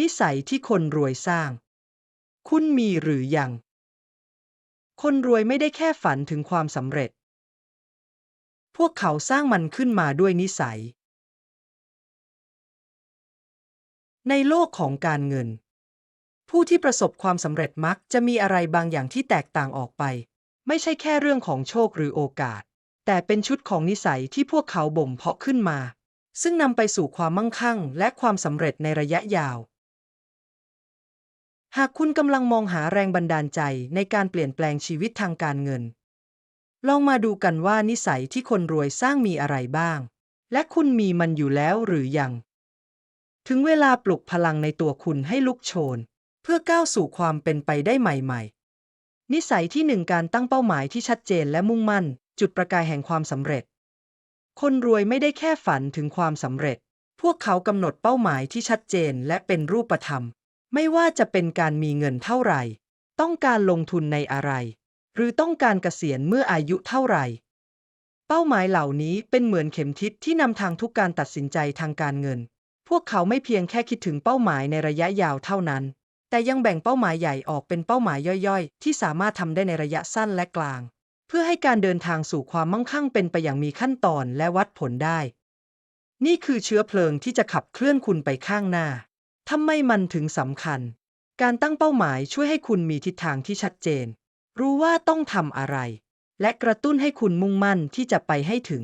นิสัยที่คนรวยสร้าง คุณมีหรือยัง คนรวยไม่ได้แค่ฝันถึงความสำเร็จ พวกเขาสร้างมันขึ้นมาด้วยนิสัย ในโลกของการเงิน ผู้ที่ประสบความสำเร็จมักจะมีอะไรบางอย่างที่แตกต่างออกไป ไม่ใช่แค่เรื่องของโชคหรือโอกาส แต่เป็นชุดของนิสัยที่พวกเขาบ่มเพาะขึ้นมาซึ่งนำไปสู่ความมั่งคั่งและความสำเร็จในระยะยาว หากคุณกำลังมองหาแรงบันดาลใจในการเปลี่ยนแปลงชีวิตทางการเงิน ลองมาดูกันว่านิสัยที่คนรวยสร้างมีอะไรบ้าง และคุณมีมันอยู่แล้วหรือยัง ถึงเวลาปลุกพลังในตัวคุณให้ลุกโชน เพื่อก้าวสู่ความเป็นไปได้ใหม่ ๆ นิสัยที่หนึ่งการตั้งเป้าหมายที่ชัดเจนและมุ่งมั่น จุดประกายแห่งความสำเร็จ คนรวยไม่ได้แค่ฝันถึงความสำเร็จ พวกเขากำหนดเป้าหมายที่ชัดเจนและเป็นรูปธรรม ไม่ว่าจะเป็นการมีเงินเท่าไหร่ ต้องการลงทุนในอะไร หรือต้องการเกษียณเมื่ออายุเท่าไหร่ เป้าหมายเหล่านี้เป็นเหมือนเข็มทิศที่นำทางทุกการตัดสินใจทางการเงิน พวกเขาไม่เพียงแค่คิดถึงเป้าหมายในระยะยาวเท่านั้น แต่ยังแบ่งเป้าหมายใหญ่ออกเป็นเป้าหมายย่อยๆ ที่สามารถทำได้ในระยะสั้นและกลาง เพื่อให้การเดินทางสู่ความมั่งคั่งเป็นไปอย่างมีขั้นตอนและวัดผลได้ นี่คือเชื้อเพลิงที่จะขับเคลื่อนคุณไปข้างหน้า ทำไมมันถึงสำคัญ การตั้งเป้าหมายช่วยให้คุณมีทิศทางที่ชัดเจน รู้ว่าต้องทำอะไร และกระตุ้นให้คุณมุ่งมั่นที่จะไปให้ถึง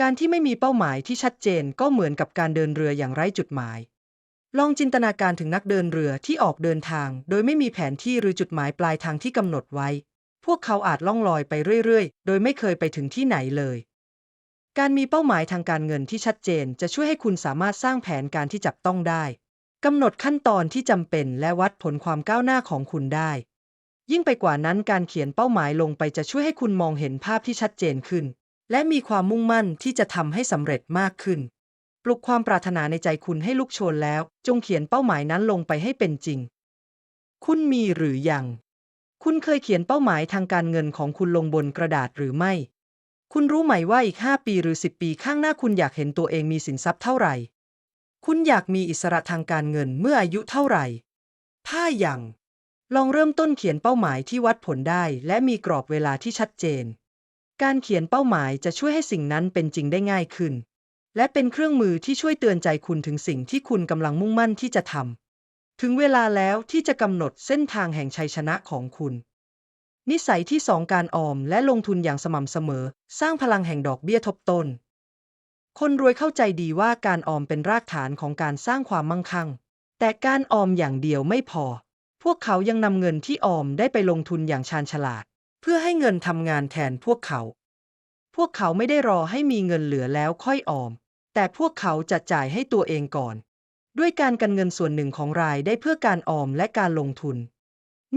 การที่ไม่มีเป้าหมายที่ชัดเจนก็เหมือนกับการเดินเรืออย่างไร้จุดหมาย ลองจินตนาการถึงนักเดินเรือที่ออกเดินทาง โดยไม่มีแผนที่หรือจุดหมายปลายทางที่กำหนดไว้ พวกเขาอาจล่องลอยไปเรื่อยๆ โดยไม่เคยไปถึงที่ไหนเลยการมีเป้าหมายทางการเงินที่ชัดเจนจะช่วยให้คุณสามารถสร้างแผนการที่จับต้องได้ กำหนดขั้นตอนที่จำเป็นและวัดผลความก้าวหน้าของคุณได้ ยิ่งไปกว่านั้นการเขียนเป้าหมายลงไปจะช่วยให้คุณมองเห็นภาพที่ชัดเจนขึ้น และมีความมุ่งมั่นที่จะทำให้สำเร็จมากขึ้น ปลุกความปรารถนาในใจคุณให้ลุกโชนแล้ว จงเขียนเป้าหมายนั้นลงไปให้เป็นจริง คุณมีหรือยัง คุณเคยเขียนเป้าหมายทางการเงินของคุณลงบนกระดาษหรือไม่ คุณรู้ไหมว่าอีก 5 ปีหรือ 10 ปีข้างหน้าคุณอยากเห็นตัวเองมีสินทรัพย์เท่าไหร่ คุณอยากมีอิสระทางการเงินเมื่ออายุเท่าไหร่ ถ้ายังลองเริ่มต้นเขียนเป้าหมายที่วัดผลได้และมีกรอบเวลาที่ชัดเจน การเขียนเป้าหมายจะช่วยให้สิ่งนั้นเป็นจริงได้ง่ายขึ้น และเป็นเครื่องมือที่ช่วยเตือนใจคุณถึงสิ่งที่คุณกำลังมุ่งมั่นที่จะทำ ถึงเวลาแล้วที่จะกำหนดเส้นทางแห่งชัยชนะของคุณ นิสัยที่สองการออมและลงทุนอย่างสม่ำเสมอ สร้างพลังแห่งดอกเบี้ยทบต้น คนรวยเข้าใจดีว่าการออมเป็นรากฐานของการสร้างความมั่งคั่ง แต่การออมอย่างเดียวไม่พอ พวกเขายังนำเงินที่ออมได้ไปลงทุนอย่างชาญฉลาด เพื่อให้เงินทำงานแทนพวกเขา พวกเขาไม่ได้รอให้มีเงินเหลือแล้วค่อยออม แต่พวกเขาจะจ่ายให้ตัวเองก่อน ด้วยการกันเงินส่วนหนึ่งของรายได้เพื่อการออมและการลงทุน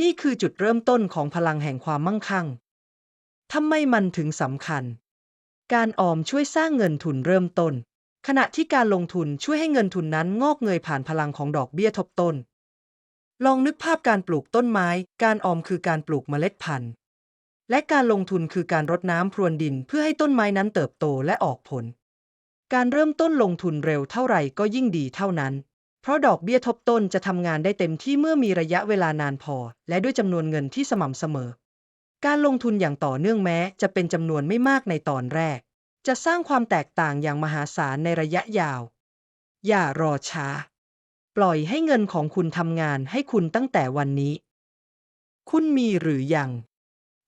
นี่คือจุดเริ่มต้นของพลังแห่งความมั่งคั่งทำไมมันถึงสำคัญ การออมช่วยสร้างเงินทุนเริ่มต้น ขณะที่การลงทุนช่วยให้เงินทุนนั้นงอกเงยผ่านพลังของดอกเบี้ยทบต้น ลองนึกภาพการปลูกต้นไม้ การออมคือการปลูกเมล็ดพันธุ์ และการลงทุนคือการรดน้ำพรวนดินเพื่อให้ต้นไม้นั้นเติบโตและออกผล การเริ่มต้นลงทุนเร็วเท่าไหร่ก็ยิ่งดีเท่านั้น เพราะดอกเบี้ยทบต้นจะทำงานได้เต็มที่เมื่อมีระยะเวลานานพอ และด้วยจำนวนเงินที่สม่ำเสมอ การลงทุนอย่างต่อเนื่องแม้ จะเป็นจำนวนไม่มากในตอนแรก จะสร้างความแตกต่างอย่างมหาศาลในระยะยาว อย่ารอช้า ปล่อยให้เงินของคุณทำงานให้คุณตั้งแต่วันนี้ คุณมีหรือยัง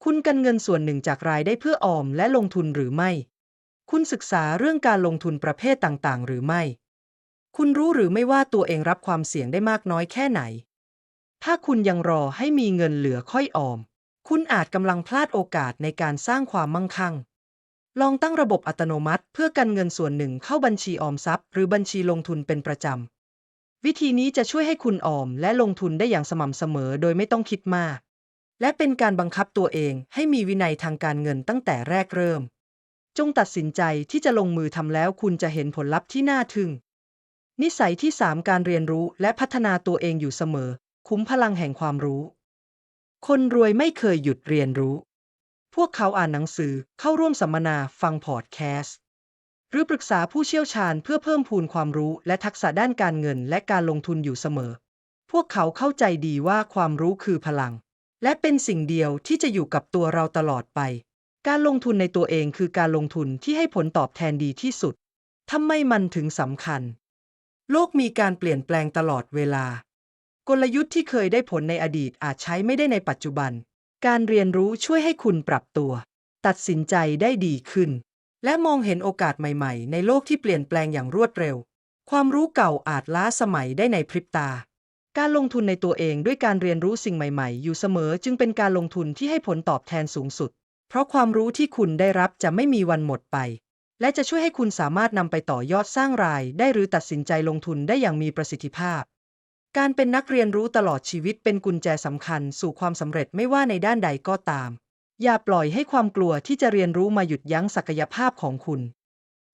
คุณกันเงินส่วนหนึ่งจากรายได้เพื่อออมและลงทุนหรือไม่ คุณศึกษาเรื่องการลงทุนประเภทต่างๆ หรือไม่ คุณรู้หรือไม่ว่าตัวเองรับความเสี่ยงได้มากน้อยแค่ไหน ถ้าคุณยังรอให้มีเงินเหลือค่อยออม คุณอาจกำลังพลาดโอกาสในการสร้างความมั่งคั่ง ลองตั้งระบบอัตโนมัติ เพื่อกันเงินส่วนหนึ่งเข้าบัญชีออมทรัพย์ หรือบัญชีลงทุนเป็นประจำ วิธีนี้จะช่วยให้คุณออมและลงทุนได้อย่างสม่ำเสมอโดยไม่ต้องคิดมาก และเป็นการบังคับตัวเองให้มีวินัยทางการเงินตั้งแต่แรกเริ่ม จงตัดสินใจที่จะลงมือทำแล้วคุณจะเห็นผลลัพธ์ที่น่าทึ่ง นิสัยที่ 3 การเรียนรู้และพัฒนาตัวเองอยู่เสมอ คุ้มพลังแห่งความรู้ คนรวยไม่เคยหยุดเรียนรู้ พวกเขาอ่านหนังสือเข้าร่วมสัมมนาฟังพอดแคสต์หรือปรึกษาผู้เชี่ยวชาญเพื่อเพิ่มพูนความรู้และทักษะด้านการเงินและการลงทุนอยู่เสมอ พวกเขาเข้าใจดีว่าความรู้คือพลัง และเป็นสิ่งเดียวที่จะอยู่กับตัวเราตลอดไป การลงทุนในตัวเองคือการลงทุนที่ให้ผลตอบแทนดีที่สุดทำไมมันถึงสำคัญ โลกมีการเปลี่ยนแปลงตลอดเวลา กลยุทธ์ที่เคยได้ผลในอดีตอาจใช้ไม่ได้ในปัจจุบัน การเรียนรู้ช่วยให้คุณปรับตัว ตัดสินใจได้ดีขึ้น และมองเห็นโอกาสใหม่ๆ ในโลกที่เปลี่ยนแปลงอย่างรวดเร็ว ความรู้เก่าอาจล้าสมัยได้ในพริบตา การลงทุนในตัวเองด้วยการเรียนรู้สิ่งใหม่ๆ อยู่เสมอจึงเป็นการลงทุนที่ให้ผลตอบแทนสูงสุด เพราะความรู้ที่คุณได้รับจะไม่มีวันหมดไป และจะช่วยให้คุณสามารถนำไปต่อยอดสร้างราย ได้หรือตัดสินใจลงทุนได้อย่างมีประสิทธิภาพ การเป็นนักเรียนรู้ตลอดชีวิตเป็นกุญแจสำคัญสู่ความสำเร็จไม่ว่าในด้านใดก็ตาม อย่าปล่อยให้ความกลัวที่จะเรียนรู้มาหยุดยั้งศักยภาพของคุณ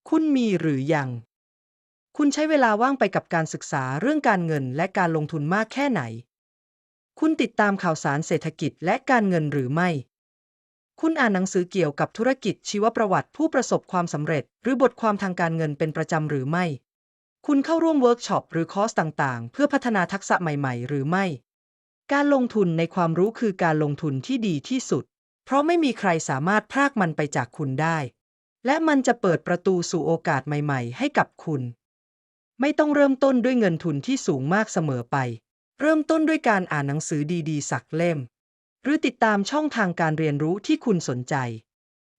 คุณมีหรือยัง คุณใช้เวลาว่างไปกับการศึกษาเรื่องการเงินและการลงทุนมากแค่ไหน คุณติดตามข่าวสารเศรษฐกิจและการเงินหรือไม่ คุณอ่านหนังสือเกี่ยวกับธุรกิจชีวประวัติผู้ประสบความสำเร็จ หรือบทความทางการเงินเป็นประจำหรือไม่ คุณเข้าร่วมเวิร์กช็อปหรือคอร์สต่างๆ เพื่อพัฒนาทักษะใหม่ ๆ หรือไม่ การลงทุนในความรู้คือการลงทุนที่ดีที่สุด เพราะไม่มีใครสามารถพรากมันไปจากคุณได้ และมันจะเปิดประตูสู่โอกาสใหม่ ๆ ให้กับคุณ ไม่ต้องเริ่มต้นด้วยเงินทุนที่สูงมากเสมอไป เริ่มต้นด้วยการอ่านหนังสือดีๆ สักเล่ม หรือติดตามช่องทางการเรียนรู้ที่คุณสนใจ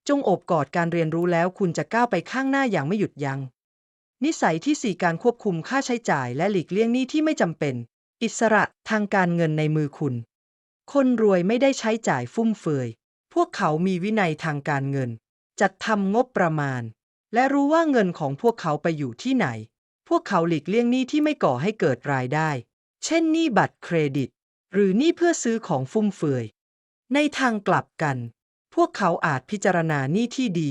จงโอบกอดการเรียนรู้แล้วคุณจะก้าวไปข้างหน้าอย่างไม่หยุดยัง้ง นิสัยที่ 4 การควบคุมค่าใช้จ่ายและหลีกเลี่ยงหนี้ที่ไม่จำเป็น อิสระทางการเงินในมือคุณ คนรวยไม่ได้ใช้จ่ายฟุ่มเฟือย พวกเขามีวินัยทางการเงิน จัดทำงบประมาณ และรู้ว่าเงินของพวกเขาไปอยู่ที่ไหน พวกเขาหลีกเลี่ยงหนี้ที่ไม่ก่อให้เกิดรายได้ เช่นหนี้บัตรเครดิต หรือหนี้เพื่อซื้อของฟุ่มเฟือย ในทางกลับกัน พวกเขาอาจพิจารณาหนี้ที่ดี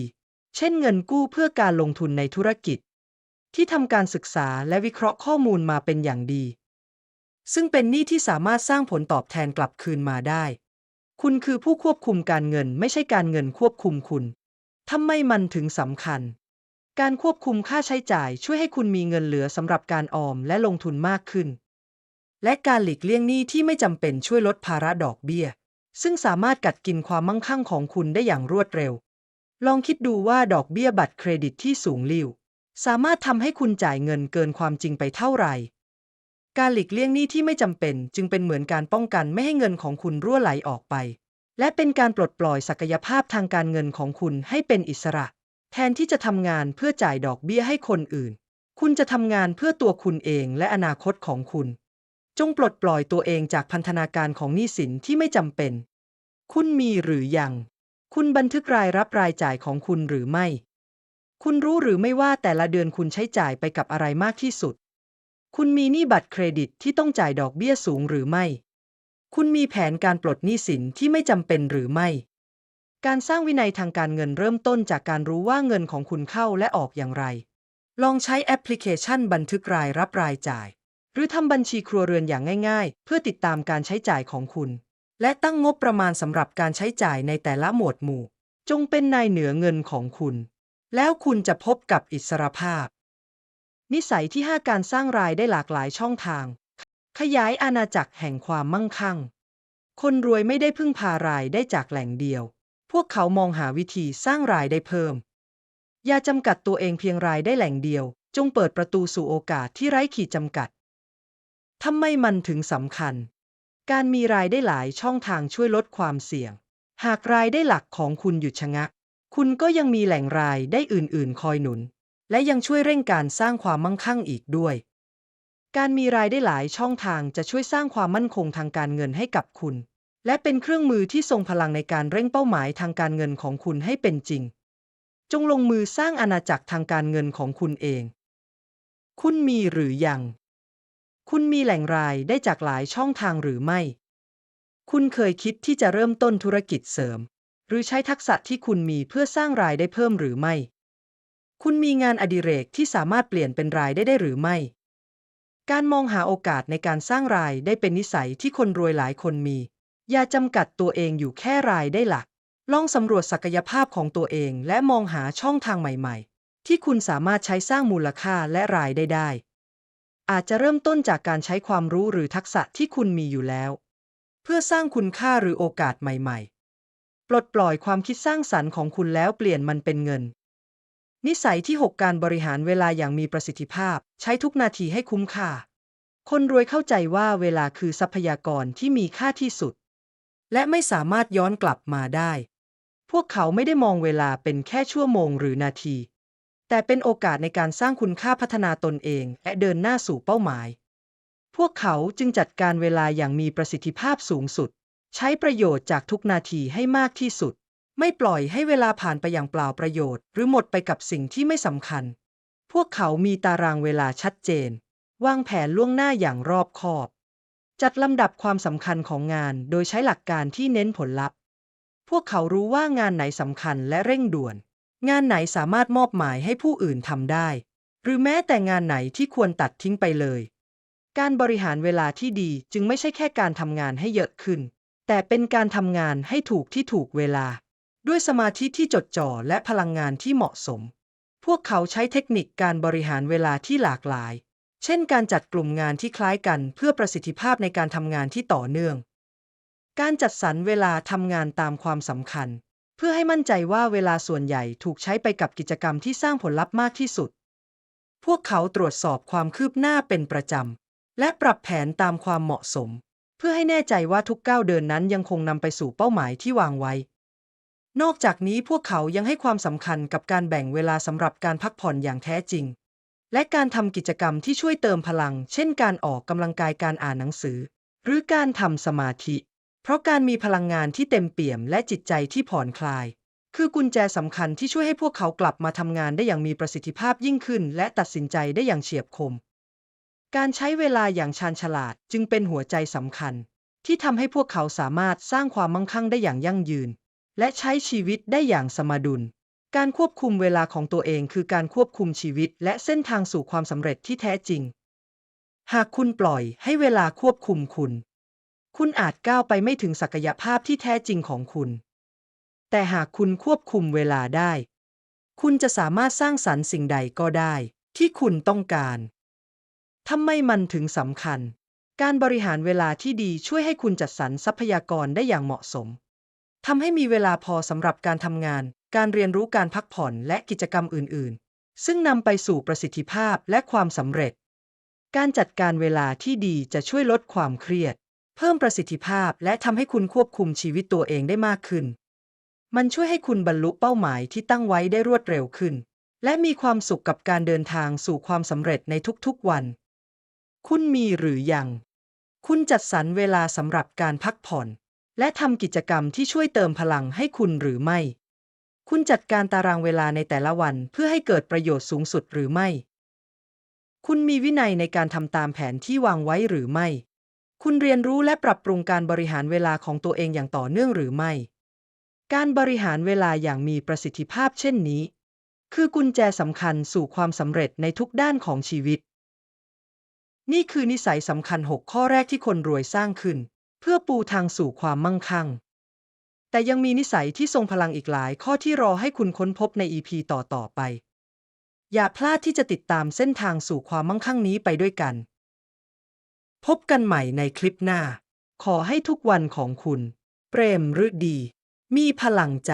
เช่นเงินกู้เพื่อการลงทุนในธุรกิจ ที่ทำการศึกษาและวิเคราะห์ข้อมูลมาเป็นอย่างดี ซึ่งเป็นหนี้ที่สามารถสร้างผลตอบแทนกลับคืนมาได้ คุณคือผู้ควบคุมการเงินไม่ใช่การเงินควบคุมคุณทำไมมันถึงสำคัญ การควบคุมค่าใช้จ่ายช่วยให้คุณมีเงินเหลือสำหรับการออมและลงทุนมากขึ้น และการหลีกเลี่ยงหนี้ที่ไม่จำเป็นช่วยลดภาระดอกเบี้ย ซึ่งสามารถกัดกินความมั่งคั่งของคุณได้อย่างรวดเร็ว ลองคิดดูว่าดอกเบี้ยบัตรเครดิตที่สูงลิ่ว สามารถทำให้คุณจ่ายเงินเกินความจริงไปเท่าไหร่ การหลีกเลี่ยงหนี้ที่ไม่จำเป็น จึงเป็นเหมือนการป้องกันไม่ให้เงินของคุณรั่วไหลออกไป และเป็นการปลดปล่อยศักยภาพทางการเงินของคุณให้เป็นอิสระ แทนที่จะทำงานเพื่อจ่ายดอกเบี้ยให้คนอื่น คุณจะทำงานเพื่อตัวคุณเองและอนาคตของคุณ จงปลดปล่อยตัวเองจากพันธนาการของหนี้สินที่ไม่จำเป็น คุณมีหรือยัง คุณบันทึกรายรับรายจ่ายของคุณหรือไม่ คุณรู้หรือไม่ว่าแต่ละเดือนคุณใช้จ่ายไปกับอะไรมากที่สุด คุณมีหนี้บัตรเครดิตที่ต้องจ่ายดอกเบี้ยสูงหรือไม่ คุณมีแผนการปลดหนี้สินที่ไม่จำเป็นหรือไม่ การสร้างวินัยทางการเงินเริ่มต้นจากการรู้ว่าเงินของคุณเข้าและออกอย่างไร ลองใช้แอปพลิเคชันบันทึกรายรับรายจ่าย หรือทำบัญชีครัวเรือนอย่างง่าย ๆ เพื่อติดตามการใช้จ่ายของคุณ และตั้งงบประมาณสำหรับการใช้จ่ายในแต่ละหมวดหมู่ จงเป็นนายเหนือเงินของคุณ แล้วคุณจะพบกับอิสรภาพ นิสัยที่ 5 การสร้างรายได้หลากหลายช่องทาง ขยายอาณาจักรแห่งความมั่งคั่ง คนรวยไม่ได้พึ่งพารายได้จากแหล่งเดียว พวกเขามองหาวิธีสร้างรายได้เพิ่ม อย่าจำกัดตัวเองเพียงรายได้แหล่งเดียว จงเปิดประตูสู่โอกาสที่ไร้ขีดจำกัดทำไมมันถึงสำคัญ การมีรายได้หลายช่องทางช่วยลดความเสี่ยง หากรายได้หลักของคุณหยุดชะงัก คุณก็ยังมีแหล่งรายได้อื่นๆ คอยหนุน และยังช่วยเร่งการสร้างความมั่งคั่งอีกด้วย การมีรายได้หลายช่องทางจะช่วยสร้างความมั่นคงทางการเงินให้กับคุณ และเป็นเครื่องมือที่ทรงพลังในการเร่งเป้าหมายทางการเงินของคุณให้เป็นจริง จงลงมือสร้างอาณาจักรทางการเงินของคุณเอง คุณมีหรือยัง คุณมีแหล่งรายได้จากหลายช่องทางหรือไม่ คุณเคยคิดที่จะเริ่มต้นธุรกิจเสริม หรือใช้ทักษะที่คุณมีเพื่อสร้างรายได้เพิ่มหรือไม่ คุณมีงานอดิเรกที่สามารถเปลี่ยนเป็นรายได้ได้หรือไม่ การมองหาโอกาสในการสร้างรายได้เป็นนิสัยที่คนรวยหลายคนมี อย่าจำกัดตัวเองอยู่แค่รายได้หลัก ลองสำรวจศักยภาพของตัวเองและมองหาช่องทางใหม่ ๆ ที่คุณสามารถใช้สร้างมูลค่าและรายได้ได้ อาจจะเริ่มต้นจากการใช้ความรู้หรือทักษะที่คุณมีอยู่แล้ว เพื่อสร้างคุณค่าหรือโอกาสใหม่ ๆ ปลดปล่อยความคิดสร้างสรรค์ของคุณแล้วเปลี่ยนมันเป็นเงิน นิสัยที่ 6 การบริหารเวลาอย่างมีประสิทธิภาพ ใช้ทุกนาทีให้คุ้มค่า คนรวยเข้าใจว่าเวลาคือทรัพยากรที่มีค่าที่สุด และไม่สามารถย้อนกลับมาได้ พวกเขาไม่ได้มองเวลาเป็นแค่ชั่วโมงหรือนาที แต่เป็นโอกาสในการสร้างคุณค่าพัฒนาตนเอง และเดินหน้าสู่เป้าหมาย พวกเขาจึงจัดการเวลาอย่างมีประสิทธิภาพสูงสุด ใช้ประโยชน์จากทุกนาทีให้มากที่สุด ไม่ปล่อยให้เวลาผ่านไปอย่างเปล่าประโยชน์ หรือหมดไปกับสิ่งที่ไม่สำคัญ พวกเขามีตารางเวลาชัดเจน วางแผนล่วงหน้าอย่างรอบคอบ จัดลำดับความสำคัญของงานโดยใช้หลักการที่เน้นผลลัพธ์ พวกเขารู้ว่างานไหนสำคัญและเร่งด่วน งานไหนสามารถมอบหมายให้ผู้อื่นทำได้ หรือแม้แต่งานไหนที่ควรตัดทิ้งไปเลย การบริหารเวลาที่ดีจึงไม่ใช่แค่การทำงานให้เยอะขึ้น แต่เป็นการทำงานให้ถูกที่ถูกเวลา ด้วยสมาธิที่จดจ่อและพลังงานที่เหมาะสม พวกเขาใช้เทคนิคการบริหารเวลาที่หลากหลาย เช่นการจัดกลุ่มงานที่คล้ายกันเพื่อประสิทธิภาพในการทำงานที่ต่อเนื่อง การจัดสรรเวลาทำงานตามความสำคัญ เพื่อให้มั่นใจว่าเวลาส่วนใหญ่ถูกใช้ไปกับกิจกรรมที่สร้างผลลัพธ์มากที่สุด พวกเขาตรวจสอบความคืบหน้าเป็นประจำและปรับแผนตามความเหมาะสม พื่อให้แน่ใจว่าทุกก้าวเดินนั้นยังคงนำไปสู่เป้าหมายที่วางไว้ นอกจากนี้พวกเขายังให้ความสำคัญกับการแบ่งเวลาสำหรับการพักผ่อนอย่างแท้จริง และการทำกิจกรรมที่ช่วยเติมพลัง เช่นการออกกำลังกายการอ่านหนังสือ หรือการทำสมาธิ เพราะการมีพลังงานที่เต็มเปี่ยมและจิตใจที่ผ่อนคลาย คือกุญแจสำคัญที่ช่วยให้พวกเขากลับมาทำงานได้อย่างมีประสิทธิภาพยิ่งขึ้น และตัดสินใจได้อย่างเฉียบคม การใช้เวลาอย่างชาญฉลาดจึงเป็นหัวใจสำคัญ ที่ทำให้พวกเขาสามารถสร้างความมั่งคั่งได้อย่างยั่งยืน และใช้ชีวิตได้อย่างสมดุล การควบคุมเวลาของตัวเองคือการควบคุมชีวิตและเส้นทางสู่ความสำเร็จที่แท้จริง หากคุณปล่อยให้เวลาควบคุมคุณ คุณอาจก้าวไปไม่ถึงศักยภาพที่แท้จริงของคุณ แต่หากคุณควบคุมเวลาได้ คุณจะสามารถสร้างสรรค์สิ่งใดก็ได้ ที่คุณต้องการ ทำไมมันถึงสำคัญ การบริหารเวลาที่ดีช่วยให้คุณจัดสรรทรัพยากรได้อย่างเหมาะสมทำให้มีเวลาพอสำหรับการทำงาน การเรียนรู้การพักผ่อนและกิจกรรมอื่น ๆ ซึ่งนำไปสู่ประสิทธิภาพและความสำเร็จ การจัดการเวลาที่ดีจะช่วยลดความเครียด เพิ่มประสิทธิภาพและทำให้คุณควบคุมชีวิตตัวเองได้มากขึ้น มันช่วยให้คุณบรรลุเป้าหมายที่ตั้งไว้ได้รวดเร็วขึ้น และมีความสุขกับการเดินทางสู่ความสำเร็จในทุกๆวัน คุณมีหรือยัง คุณจัดสรรเวลาสำหรับการพักผ่อน และทำกิจกรรมที่ช่วยเติมพลังให้คุณหรือไม่ คุณจัดการตารางเวลาในแต่ละวันเพื่อให้เกิดประโยชน์สูงสุดหรือไม่ คุณมีวินัยในการทำตามแผนที่วางไว้หรือไม่ คุณเรียนรู้และปรับปรุงการบริหารเวลาของตัวเองอย่างต่อเนื่องหรือไม่ การบริหารเวลาอย่างมีประสิทธิภาพเช่นนี้ คือกุญแจสำคัญสู่ความสำเร็จในทุกด้านของชีวิต นี่คือนิสัยสำคัญ 6 ข้อแรกที่คนรวยสร้างขึ้น เพื่อปูทางสู่ความมั่งคั่ง แต่ยังมีนิสัยที่ทรงพลังอีกหลายข้อที่รอให้คุณค้นพบใน EP ต่อ ๆ ไป อย่าพลาดที่จะติดตามเส้นทางสู่ความมั่งคั่งนี้ไปด้วยกัน พบกันใหม่ในคลิปหน้า ขอให้ทุกวันของคุณ เปรมฤดี มีพลังใจ